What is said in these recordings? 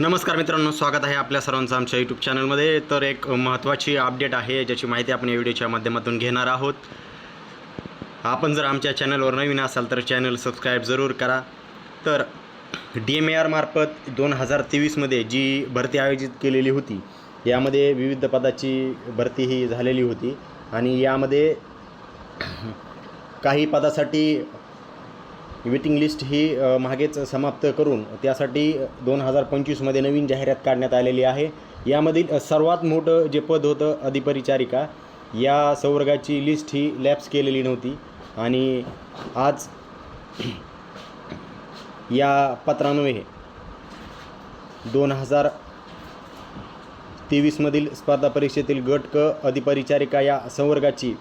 नमस्कार मित्रांनो स्वागत आहे आपल्या सर्वांचं आमच्या यूट्यूब चॅनलमध्ये तर एक महत्त्वाची अपडेट आहे ज्याची माहिती आपण या व्हिडिओच्या माध्यमातून घेणार आहोत. आपण जर आमच्या चॅनलवर नवीन असाल तर चॅनल सबस्क्राईब जरूर करा. तर डी एम ए आरमार्फत दोन हजार तेवीसमध्ये जी भरती आयोजित केलेली होती यामध्ये विविध पदाची भरती ही झालेली होती. आणि यामध्ये काही पदासाठी वेटिंग लिस्ट ही मागेच समाप्त करून त्यासाठी दोन हजार पंचवीसमध्ये नवीन जाहिरात काढण्यात आलेली आहे. यामधील सर्वात मोठं जे पद होतं अधिपरिचारिका या संवर्गाची लिस्ट ही लॅप्स केलेली नव्हती. आणि आज या पत्रान्वये दोन हजार तेवीसमधील स्पर्धा परीक्षेतील गट क अधिपरिचारिका या संवर्गाची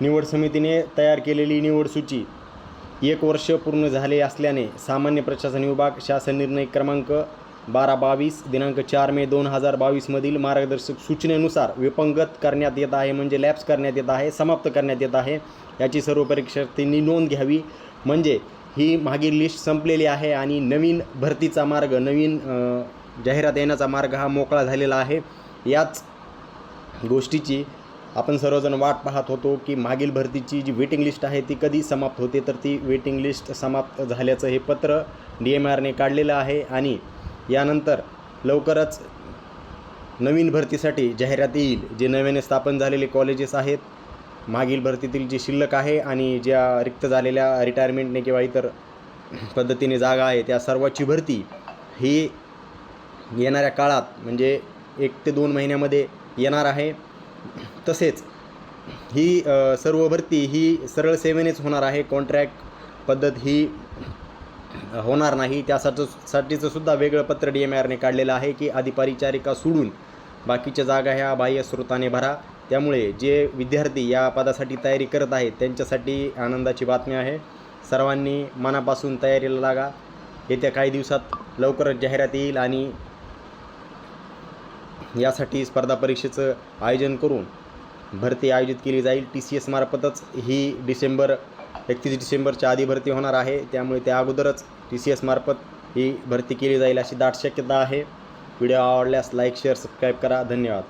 निवड समितीने तयार केलेली निवड सूची एक वर्ष पूर्ण झाले असल्याने सामान्य प्रशासन विभाग शासन निर्णय क्रमांक बारा बावीस दिनांक चार मे दोन हजार बावीसमधील मार्गदर्शक सूचनेनुसार विपंगत करण्यात येत आहे म्हणजे लॅप्स करण्यात येत आहे समाप्त करण्यात येत आहे. याची सर्व परीक्षार्थींनी नोंद घ्यावी. म्हणजे ही मागील लिस्ट संपलेली आहे आणि नवीन भरतीचा मार्ग नवीन जाहिरात येण्याचा मार्ग हा मोकळा झालेला आहे. याच गोष्टीची आपण सर्वजण वाट पाहत होतो की मागील भरतीची जी वेटिंग लिस्ट आहे ती कधी समाप्त होते तर ती वेटिंग लिस्ट समाप्त झाल्याचं हे पत्र डी एम आरने काढलेलं आहे आणि यानंतर लवकरच नवीन भरतीसाठी जाहिरात येईल. जे नव्याने स्थापन झालेले कॉलेजेस आहेत मागील भरतीतील जी शिल्लक आहे आणि ज्या रिक्त झालेल्या रिटायरमेंटने किंवा इतर पद्धतीने जागा आहे त्या सर्वाची भरती ही येणाऱ्या काळात म्हणजे एक ते दोन महिन्यामध्ये येणार आहे. तसेच ही सर्व भरती ही सरळ सेवेनेच होणार आहे. कॉन्ट्रॅक्ट पद्धत ही होणार नाही. त्यासाठी साठीचं सुद्धा वेगळं पत्र डी एम आरने काढलेलं आहे की अधिपरिचारिका सोडून बाकीच्या जागा ह्या बाह्य स्रोताने भरा. त्यामुळे जे विद्यार्थी या पदासाठी तयारी करत आहेत त्यांच्यासाठी आनंदाची बातमी आहे. सर्वांनी मनापासून तयारीला लागा. येत्या काही दिवसात लवकरच जाहिरात येईल आणि यासाठी स्पर्धा परीक्षेचं आयोजन करून भरती आयोजित केली जाईल. टी सी एसमार्फतच ही डिसेंबर एकतीस डिसेंबरच्या आधी भरती होणार आहे. त्यामुळे त्या अगोदरच टी सी एसमार्फत ही भरती केली जाईल अशी दाट शक्यता आहे. व्हिडिओ आवडल्यास लाईक शेअर सबस्क्राईब करा. धन्यवाद.